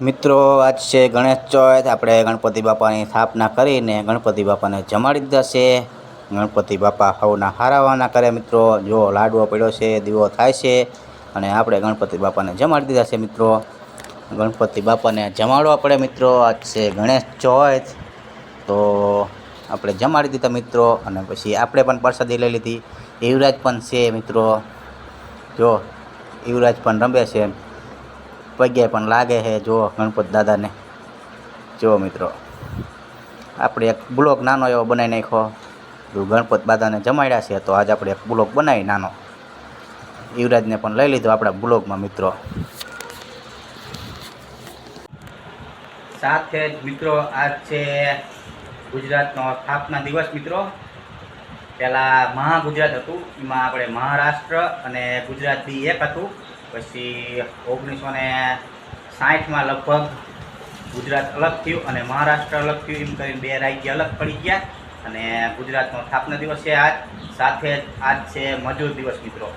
મિત્રો, આજ છે ગણેશ ચોથ. આપણે ગણપતિ બાપાની સ્થાપના કરીને ગણપતિ બાપાને જમાડી દીધા છે. ગણપતિ બાપા સૌના હારાવાના કરે મિત્રો. જો લાડવો પડ્યો છે, દીવો થાય છે અને આપણે ગણપતિ બાપાને જમાડી દીધા છે મિત્રો. ગણપતિ બાપાને જમાડવા પડે મિત્રો. આજ છે ગણેશ ચોથ. તો આપણે જમાડી દીધા મિત્રો અને પછી આપણે પણ પ્રસાદી લઈ લીધી. યુવરાજ પણ છે મિત્રો. જો યુવરાજ પણ રમે છે. પગે પણ લાગે છે. જો ગણપત દાદાને. જો મિત્રો, આપણે એક બ્લોક નાનો એવો બનાવી નાખ્યો. જો ગણપત દાદાને જમાડ્યા છે, તો આજે આપણે એક બ્લોક બનાવી નાનો. યુવરાજને પણ લઈ લીધો આપણા બ્લોગમાં મિત્રો. સાથે જ મિત્રો, આજ છે ગુજરાતનો સ્થાપના દિવસ, મિત્રો. પહેલાં મહાગુજરાત હતું, એમાં આપણે મહારાષ્ટ્ર અને ગુજરાત બી એક હતું. પછી ઓગણીસો ને સાઠમાં લગભગ ગુજરાત અલગ થયું અને મહારાષ્ટ્ર અલગ થયું, એમ કરીને બે રાજ્ય અલગ પડી ગયા. અને ગુજરાતનો સ્થાપના દિવસ છે આજ. સાથે આજ છે મજૂર દિવસ, મિત્રો.